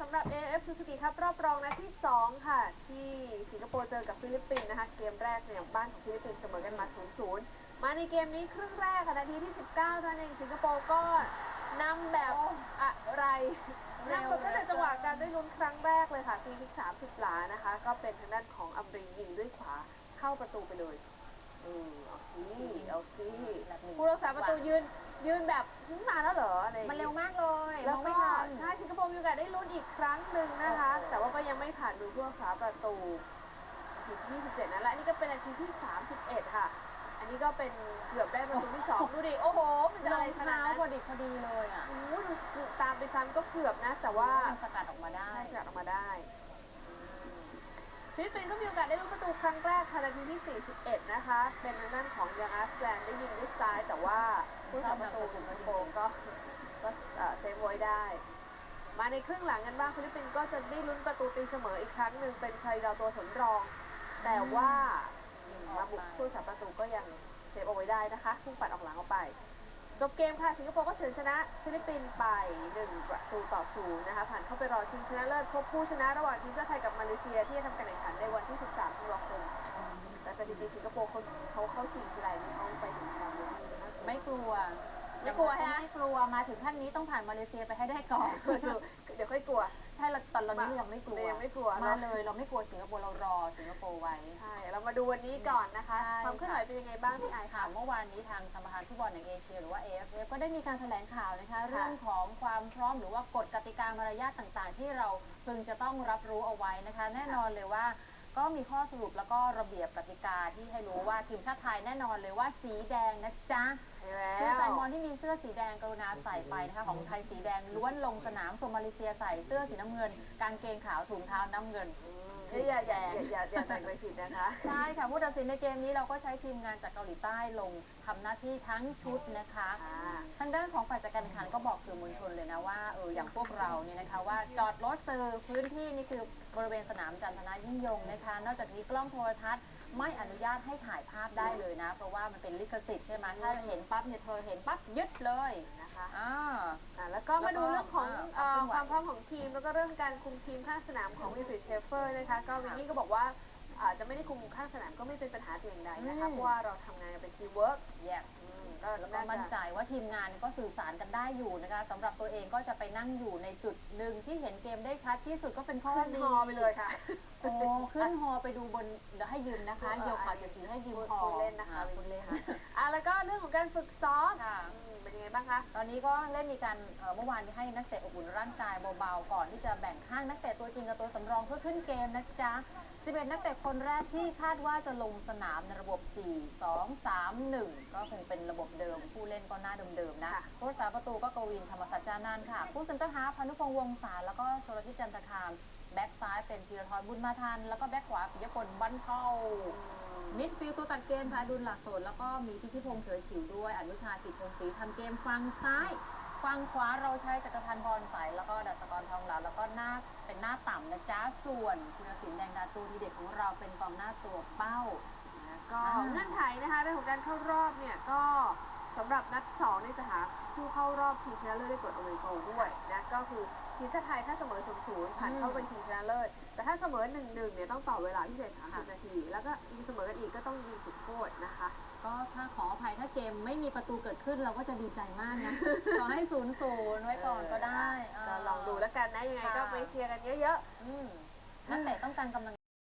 สำหรับ AF Suzuki ครับรอบรองนัดที่ 2 ค่ะ ที่สิงคโปร์เจอกับฟิลิปปินส์นะคะ เกมแรกเนี่ยบ้านของฟิลิปปินส์เสมอกันมา 0-0 มาในเกมนี้ครึ่งแรกค่ะนาทีที่ 19เท่านั้นเองสิงคโปร์ก็นำแบบอะไรนำแบบตั้งแต่จังหวะการได้ลุ้นครั้งแรกเลยค่ะฟรีคิก30 หลานะคะ ก็เป็นทางด้านของอัมรินยิงด้วยขวาเข้าประตูไปเลยอืมเอาสิเอาสิแบบนี้ผู้รักษาประตูยืนยืนแบบหึมาแล้วเหรออะไรอย่างมันงี้เร็วมากเลย ครั้งหนึ่งนะคะโอ้โหแต่ว่าก็ยังไม่ผ่านมือผู้รักษาประตูนาทีที่27นะและอันนี่ก็เป็นนาทีที่ 31 ค่ะ อันนี้ก็เป็นเกือบได้ประตูที่2ดูดิ โอ้โห มันจะรอะไรองขนาเท้าดนั้นพอดีพอดีเลยอะโอ้โหดูคือตามไปซ้ำก็เกือบนะ แต่ว่าสกัดออกมาได้ได้จัดออกมาได้ฟิลิปปินส์ก็มีโอกาสได้ลุ้นประตูครั้งแรกค่ะนาทีที่ 41 นะคะ เป็นทางด้านของยังอาร์สแลนด์ได้ยิงด้วยซ้าย แต่ว่าผู้รักษาประตูสิงคโปร์ก็ก็เอ่อเซฟไว้ได้ มาในครึ่งหลังกันบ้างฟิลิปปินส์ก็จะได้ลุ้นประตูตีเสมออีกครั้งหนึ่งเป็นใครดาวตัวสำรอง แต่ว่าอืมมาบุกผู้สับประตูก็ยังเซฟเอาไว้ได้นะคะพุ่งปัดออกหลังออกไปจบเกมค่ะสิงคโปร์ก็เฉือนชนะฟิลิปปินส์ไป1ประตูต่อศูนย์นะคะผ่านเข้าไปรอชิงชนะเลิศพบผู้ชนะระหว่างทีมชาติไทยกับมาเลเซียที่จะทำการแข่งขันในวันที่ 13ธันวาคมแต่สถิติสิงคโปร์เขาเขา กลัวฮะไม่กลัวมาถึงขั้นนี้ต้องผ่านมาเลเซียไปให้ได้ก่อนเดี๋ยวค่อยกลัวใช่เราตอนเรานี้เรายังไม่กลัวเรายังไม่กลัวมาเนอะเลย เราไม่กลัวสิงคโปร์เรารอสิงคโปร์ไว้ใช่เรามาดูวันนี้ก่อนนะคะใช่ความเคลื่อนไหวเป็นยังไงบ้างพี่ไอายค่ะค่ะเมื่อวานนี้ทางสมาพันธ์ฟุตบอลแห่งเอเชียหรือว่า AFF ก็ได้มีการแถลงข่าวนะคะเรื่องของความพร้อมหรือว่ากฎกติกามารยาทต่างๆ ที่เราพึงจะต้องรับรู้เอาไว้นะคะ แน่นอนเลยว่าก็มีข้อสรุปแล้วก็ระเบียบกติกาที่ให้รู้ว่าทีมชาติไทยแน่นอนเลยว่าสีแดงนะจ๊ะใช่ แล้คือแฟนวบอลที่มีเสื้อสีแดงกรุณาใส่ไปนะคะของไทยสีแดงล้วนลงสนามส่วนมาเลเซียใส่เสื้อสีน้ำเงิน กางเกงขาวถุงเท้าน้ำเงินอย่าอย่าอย่าอย่าอย่าแต่งไปผิดนะคะ ใช่ค่ะผู้ตัดสินในเกมนี้เราก็ใช้ทีมงานจากเกาหลีใต้ลงทำหน้าที่ทั้งชุดนะคะ อ่า ทางด้านของฝ่ายจัดการแข่งขันก็บอกสื่อมวลชนเลยนะว่าเอออย่างพวกเราเนี่ยนะคะว่าจอดรถสื่อพื้นที่นี่คือบริเวณสนามจันทนายิ่งยงนะคะ นอกจากนี้กล้องโทรทัศน์ไม่อนุญาตให้ถ่ายภาพได้เลยนะ เพราะว่ามันเป็นลิขสิทธิ์ใช่ไหมถ้าเห็นปั๊บเนี่ยเธอเห็นปั๊บยึดเลยนะคะอ่า อ่าแล้วก็มาดูเรื่องของแล้วก็เอ่ออ่าความพร้อมของทีม แล้วก็เรื่องการคุมทีมข้างสนามของวิสิตเชฟเฟอร์นะคะ ก็วินนี่ก็บอกว่าอาจจะไม่ได้คุมข้างสนามก็ไม่เป็นปัญหาแต่อย่างใดนะคะ อืม เพราะว่าเราทำงานกันเป็นทีมเวิร์กแยกก็แล้วก็น่ามั่นใจจะว่าทีมงานเนี่ยก็สื่อสารกันได้อยู่นะคะสำหรับตัวเองก็จะไปนั่งอยู่ในจุดหนึ่งที่เห็นเกมได้ชัดที่สุดก็เป็นข้อขึ้นดีฮอไปเลยค่ะ โอ้ขึ้นฮอไปดูบนเดี๋ยวให้ยืมนะคะเออโยข่าวจะสีให้ยืมพูดฮอพูดเล่นนะคะอ่าพูดเล่นอะแล้วก็เรื่องของการฝึกซ้อมค่ะอืมเป็นยังไงบ้างคะตอนนี้ก็เล่นมีการเอ่อเมื่อวานนี้ให้นักเตะอบอุ่นร่างกายเบาๆก่อนที่จะแบ่งข้างนักเตะตัวจริงกับตัวสำรองเพื่อขึ้นเกมนะจ๊ะ11นักเตะคนแรกที่คาดว่าจะลงสนามในระบบ 4 2 3 1 ก็คงเป็นระบบเดิม ผู้เล่นก็หน้าเดิมๆนะค่ะผู้รักษาประตูก็กวินธรรมสัจจานันท์ค่ะผู้เซนเตอร์ฮาล์ฟพานุพงษ์วงศาแล้วก็ชลทิศจันทคาม แบ็กซ้ายเป็นธีรทรบุญมาทัน แล้วก็แบ็กขวาปิยพลบันเทามิดฟิลด์ตัวตัดเกมพาดุลหลักโสนแล้วก็มีพิธิพงษ์เฉยฉิวด้วย อนุชากิจพงศรีทำเกมฝั่งซ้ายฝั่งขวาเราใช้จักรพันธ์บอลใสแล้วก็ดัชกรทองหลาแล้วก็หน้าเป็นหน้าต่ำนะจ๊ะส่วนคุณศิลป์แดงดาตูดีเด็กของเราเป็นกองหน้าตัวเป้าก็เงื่อนไขนะคะเรื่องของการเข้ารอบเนี่ยก็สำหรับนัดสองนี่จะหา เข้ารอบชิงชนะเลิศได้กดอเมริกาด้วยนะก็คือทีมชาติไทยถ้าเสมอ0 0ผ่านเข้าเป็นชิงชนะเลิศแต่ถ้าเสมอ1 1เนี่ยต้องต่อเวลาพิเศษ30นาที แล้วก็ยิงเสมอกันอีกก็ต้องยิงจุดโทษนะคะ ก็ถ้าขออภัยถ้าเกมไม่มีประตูเกิดขึ้นเราก็จะดีใจมากนะ ขอให้ศูนย์ศูนย์ไว้ก่อนก็ได้ก็ลองดูแล้วกันนะยังไงก็ไปเชียร์กันเยอะอืมนักเตะต้องการกำลัง